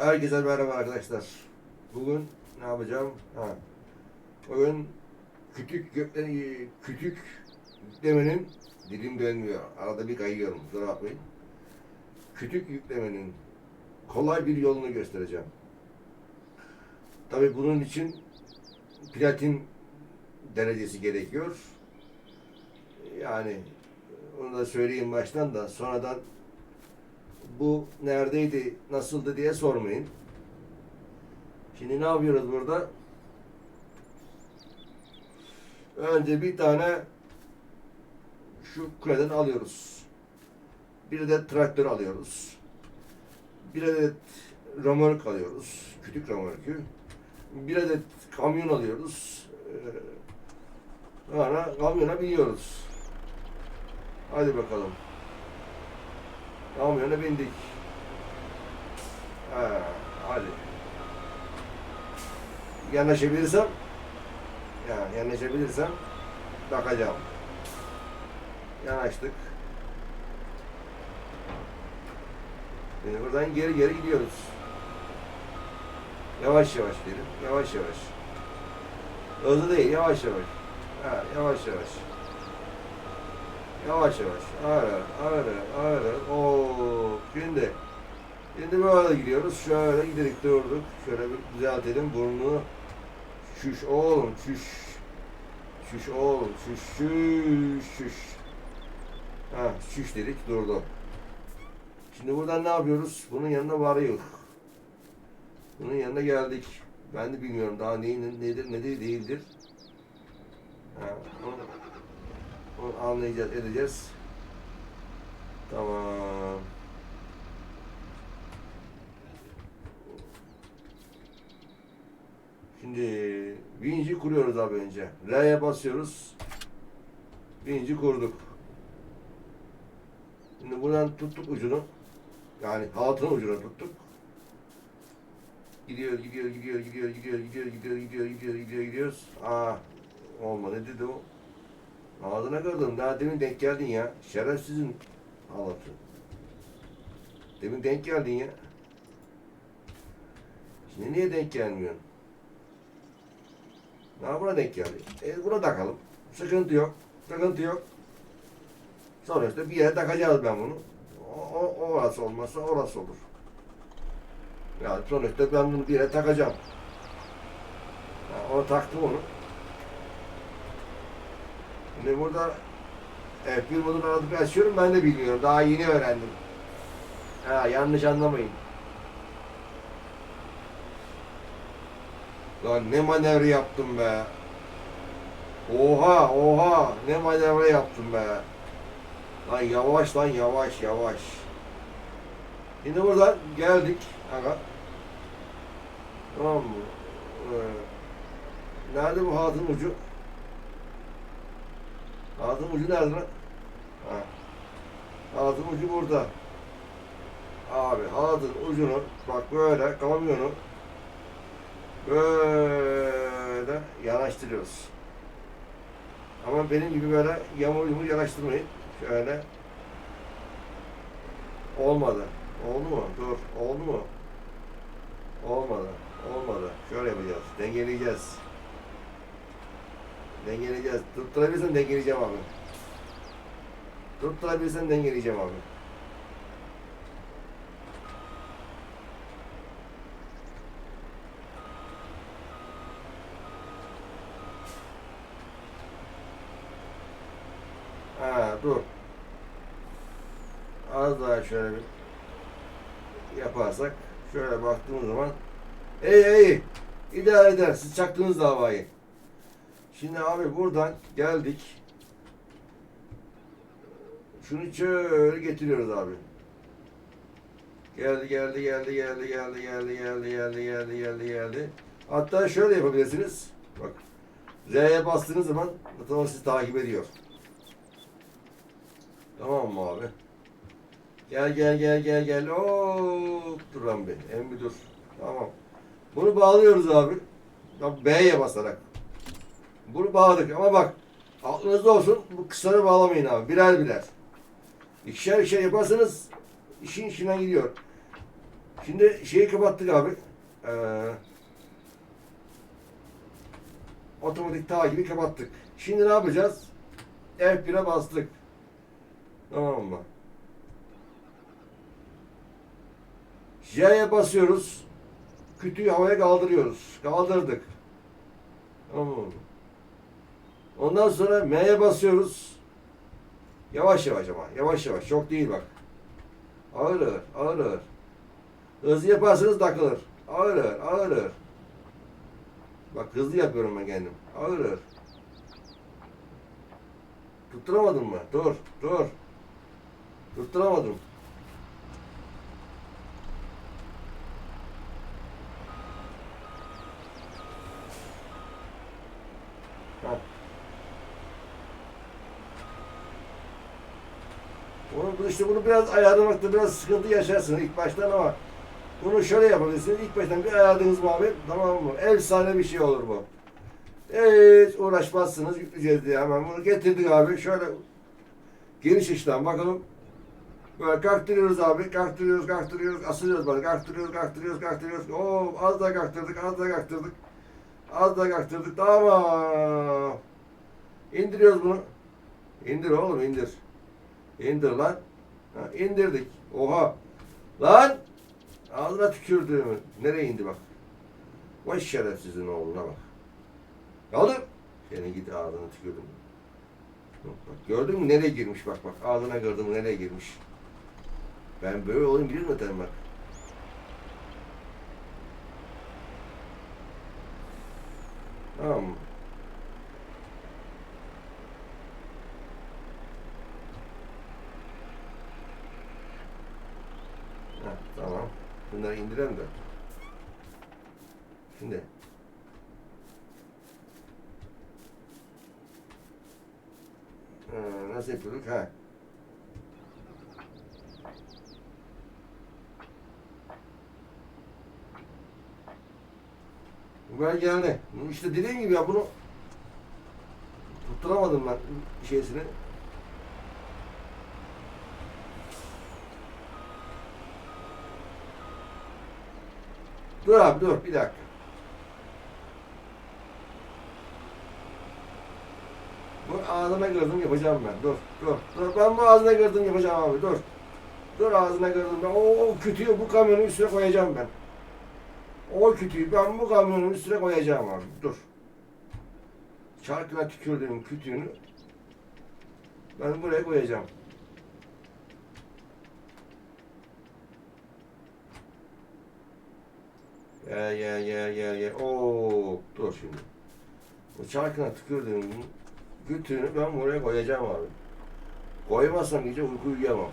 Herkese merhaba arkadaşlar. Bugün ne yapacağım? Ha. Bugün kütük gökleri kütük yüklemenin dilim dönmüyor. Arada bir kayıyorum. Kusura bakmayın. Kütük yüklemenin kolay bir yolunu göstereceğim. Tabii bunun için platin derecesi gerekiyor. Yani onu da söyleyeyim baştan da sonradan bu neredeydi, nasıldı diye sormayın. Şimdi ne yapıyoruz burada? Önce bir tane şu kuleden alıyoruz. Bir adet traktör alıyoruz. Bir adet römork alıyoruz. Küçük römorkü. Bir adet kamyon alıyoruz. Ee, Sonra kamyona biniyoruz. Hadi bakalım. Kamyona bindik. Ha, hadi. Yanaşabilirsem yani yanaşabilirsem bakacağım. Yanaştık. Şimdi buradan geri geri gidiyoruz. Yavaş yavaş dedim. Yavaş yavaş. Hızlı değil, yavaş yavaş. Ha, yavaş yavaş. Yavaş yavaş. Ağır ağır ağır. Oo, şimdi. Şimdi böyle gidiyoruz. Şöyle giderek durduk. Şöyle bir düzeltelim burnunu. Şuş oğlum şuş. Şuş oğlum şuş şuş şuş. Ha şuş dedik durdu. Şimdi buradan ne yapıyoruz? Bunun yanına varıyoruz. Bunun yanına geldik. Ben de bilmiyorum daha neyin nedir nedir değildir. Ha, onu, onu anlayacağız edeceğiz. Tamam. Şimdi vinci kuruyoruz abi önce. R'ye basıyoruz. Vinci kurduk. Şimdi buradan tuttuk ucunu. Yani halatın ucunu tuttuk. Gidiyor, gidiyor, gidiyor, gidiyor, gidiyor, gidiyor, gidiyor, gidiyor, gidiyor, gidiyor, gidiyoruz. Aa, olmadı dedi o? Ağzına kırdım. Daha demin denk geldin ya. Şerefsizin halatı. Demin denk geldin ya. Şimdi niye denk gelmiyorsun? Ha buna denk geldi. E buna takalım. Sıkıntı yok. Sıkıntı yok. Sonuçta bir yere takacağız ben bunu. O, o, orası olmazsa orası olur. Yani sonuçta ben bunu bir yere takacağım. Ha, o taktım onu. Şimdi burada F1 modunu aradık açıyorum ben de bilmiyorum. Daha yeni öğrendim. Ha, yanlış anlamayın. Lan ne manevra yaptım be. Oha oha ne manevra yaptım be. Lan yavaş lan yavaş yavaş. Şimdi buradan geldik. Aga. Tamam mı? Ee, nerede bu hatın ucu? Hatın ucu nerede lan? Ha. Hatın ucu burada. Abi hatın ucunu bak böyle kamyonu böyle yanaştırıyoruz. Ama benim gibi böyle yamur yumur yanaştırmayın. Şöyle. Olmadı. Oldu mu? Dur. Oldu mu? Olmadı. Olmadı. Şöyle yapacağız. Dengeleyeceğiz. Dengeleyeceğiz. Tutturabilirsen dengeleyeceğim abi. Tutturabilirsen dengeleyeceğim abi. Ha dur. Az daha şöyle bir yaparsak şöyle baktığımız zaman iyi iyi idare eder. Siz çaktınız davayı. Şimdi abi buradan geldik. Şunu şöyle getiriyoruz abi. Geldi geldi geldi geldi geldi geldi geldi geldi geldi geldi geldi. Hatta şöyle yapabilirsiniz. Bak. R'ye bastığınız zaman motor sizi takip ediyor. Tamam mı abi? Gel gel gel gel gel. Hop dur lan be. Emmi dur. Tamam. Bunu bağlıyoruz abi. B'ye basarak. Bunu bağladık ama bak aklınızda olsun bu kısaları bağlamayın abi. Birer birer. İkişer ikişer yaparsanız işin içinden gidiyor. Şimdi şeyi kapattık abi. Ee, otomatik takibi kapattık. Şimdi ne yapacağız? F1'e bastık. Tamam mı? J'ye basıyoruz. Kütüğü havaya kaldırıyoruz. Kaldırdık. Tamam mı? Ondan sonra M'ye basıyoruz. Yavaş yavaş ama. Yavaş yavaş. Çok değil bak. Ağır ağır. Ağır ağır. Hızlı yaparsanız takılır. Ağır ağır. Ağır ağır. Bak hızlı yapıyorum ben kendim. Ağır ağır. Tutturamadın mı? Dur. Dur. Tutturamadım. Ha. Onu, işte bunu biraz ayarlamakta biraz sıkıntı yaşarsınız ilk baştan ama bunu şöyle yapabilirsiniz. İlk baştan bir ayarladınız abi? Tamam mı? Efsane bir şey olur bu. Hiç uğraşmazsınız. Yükleyeceğiz diye hemen bunu getirdik abi. Şöyle geniş açıdan bakalım. Böyle kalktırıyoruz abi. Kalktırıyoruz, kalktırıyoruz. Asılıyoruz böyle. Kalktırıyoruz, kalktırıyoruz, kalktırıyoruz. Oo, az da kalktırdık, az da kalktırdık. Az da kalktırdık. Tamam. İndiriyoruz bunu. İndir oğlum indir. İndir lan. Ha, indirdik. Oha. Lan. Ağzına tükürdüğümü. Nereye indi bak. Vay şerefsizin oğluna bak. Kaldır. Senin git ağzına tükürdüm. Bak, bak, gördün mü nereye girmiş bak bak. Ağzına gördüm nereye girmiş. Ben böyle olayım bilir mi bak. Tamam mı? Heh, tamam. Bunları indirelim de. Şimdi. Ee, nasıl yapıyorduk? Ha. Böyle geldi. İşte dediğim gibi ya bunu tutturamadım ben şeysini. Dur abi dur bir dakika. Bu ağzına kırdım yapacağım ben. Dur dur dur. Ben bu ağzına kırdım yapacağım abi dur. Dur ağzına kırdım ben. O, o kütüğü bu kamyonun üstüne koyacağım ben. O kütüğü ben bu kamyonun üstüne koyacağım abi. Dur. Çarkına tükürdüğüm kütüğünü ben buraya koyacağım. Gel gel gel gel gel. Oo, dur şimdi. Bu çarkına tükürdüğüm kütüğünü ben buraya koyacağım abi. Koymazsam gece uyku uyuyamam.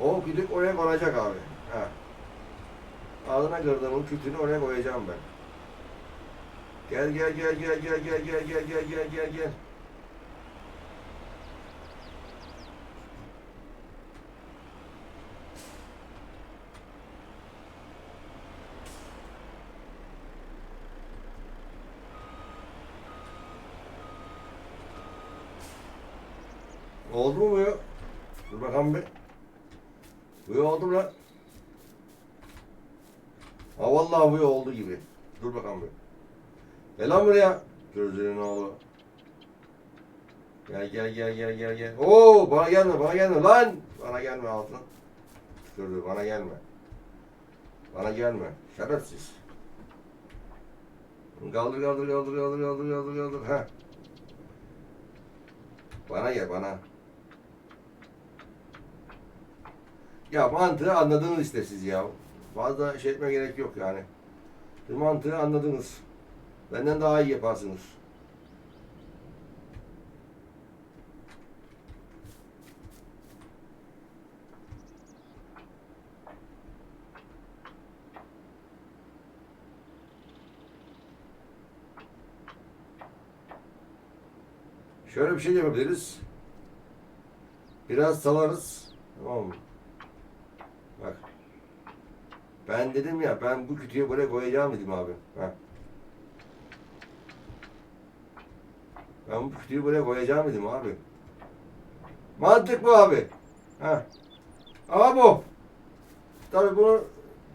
O gidip oraya konacak abi. Ha. Ağzına kırdığımın kütüğünü oraya koyacağım ben. Gel gel gel gel gel gel gel gel gel gel gel. Oldu mu bu ya? Dur bakalım bir. Bu ya oldu mu lan? Ha vallahi bu ya oldu gibi. Dur bakalım bir. Gel lan buraya. Gözlerinin oğlu. Gel gel gel gel gel gel. Oo bana gelme bana gelme lan. Bana gelme altına. Dur dur bana gelme. Bana gelme. Şerefsiz. Kaldır kaldır kaldır kaldır kaldır kaldır kaldır. Ha. Bana gel bana. Ya mantığı anladınız işte siz ya. Fazla şey etme gerek yok yani. Siz mantığı anladınız. Benden daha iyi yaparsınız. Şöyle bir şey yapabiliriz. Biraz salarız. Tamam mı? Bak. Ben dedim ya ben bu kütüğü buraya koyacağım dedim abi. Ha. Ben bu kütüğü buraya koyacağım dedim abi. Mantık bu abi. Ha. Ama bu. Tabii bunu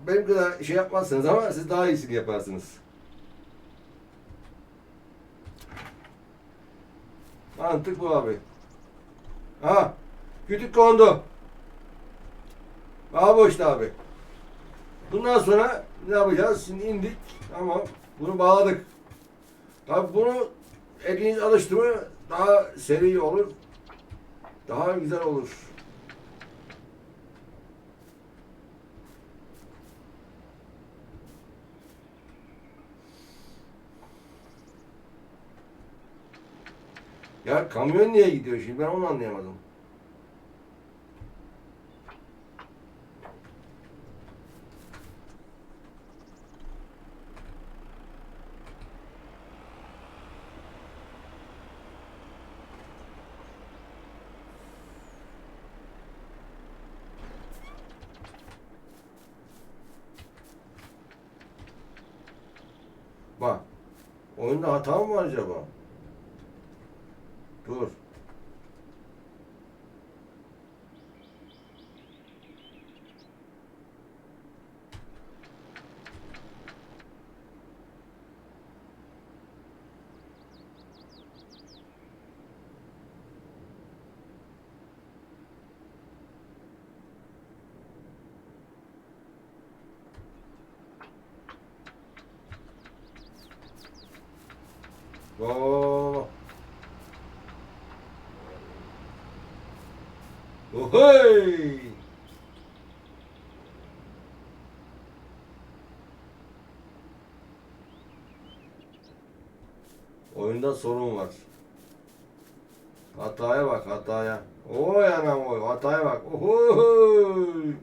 benim kadar şey yapmazsınız ama siz daha iyisini yaparsınız. Mantık bu abi. Ha. Kütük kondu. Bu işte abi. Bundan sonra ne yapacağız? Şimdi indik ama bunu bağladık. Tabii bunu eliniz alıştı mı daha seri olur. Daha güzel olur. Ya kamyon niye gidiyor şimdi ben onu anlayamadım. Bak. Oyunda hata mı var acaba? Dur. Oo. Ohoy! Oyunda sorun var. Hataya bak hataya. Oy anam oy hataya bak. Ohoy!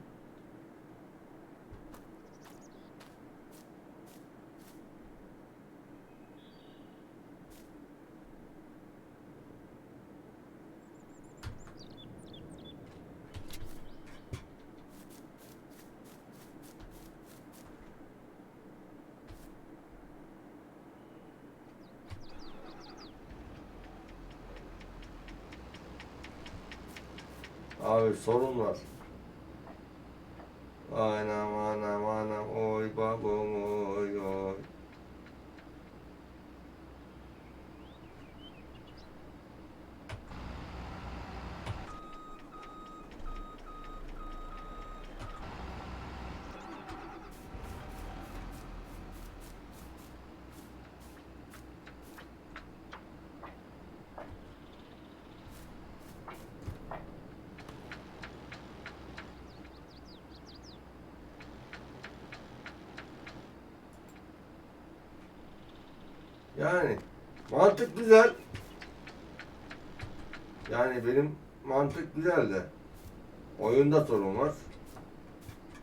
Abi sorun var. Anam anam anam oy babam oy oy. Yani mantık güzel. Yani benim mantık güzel de oyunda sorun var.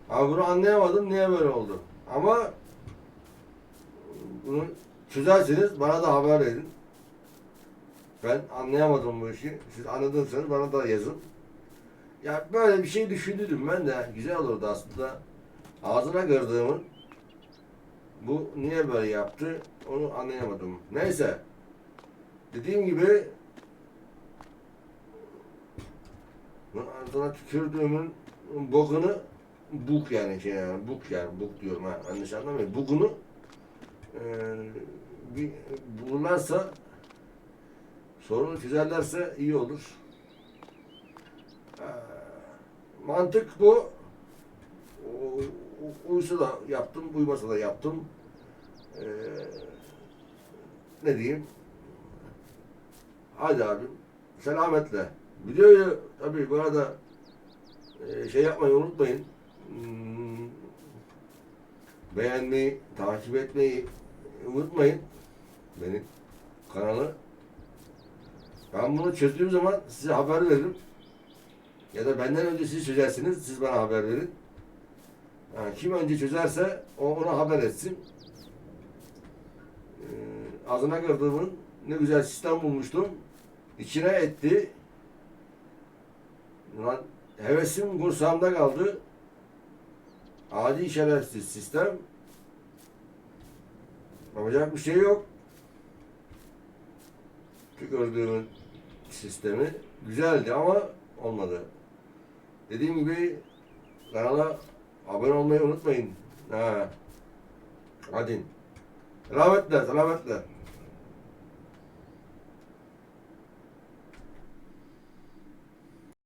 Ama bunu anlayamadım niye böyle oldu. Ama bunu çözerseniz bana da haber verin. Ben anlayamadım bu işi. Siz anladıysanız bana da yazın. Ya böyle bir şey düşündüm ben de. Güzel olurdu aslında. Ağzına kırdığımın bu niye böyle yaptı onu anlayamadım. Neyse. Dediğim gibi ağzına tükürdüğümün bokunu buk yani şey yani buk yani buk diyorum ha yanlış anlamayın. Bukunu e, bir bulurlarsa sorunu çözerlerse iyi olur. E, mantık bu. O- uysa da yaptım, uymasa da yaptım. Ee, ne diyeyim? Hadi abim, selametle. Videoyu tabii bu arada e, şey yapmayı unutmayın. Hmm, beğenmeyi, takip etmeyi unutmayın. Benim kanalı. Ben bunu çözdüğüm zaman size haber veririm. Ya da benden önce siz çözersiniz, siz bana haber verin. Yani kim önce çözerse o ona haber etsin. Ee, ağzına kırdığımın ne güzel sistem bulmuştum. İçine etti. Lan hevesim kursağımda kaldı. Adi şerefsiz sistem. Yapacak bir şey yok. Tükürdüğümün sistemi güzeldi ama olmadı. Dediğim gibi kanala abone olmayı unutmayın. Ha. Hadi. Selametle, selametle.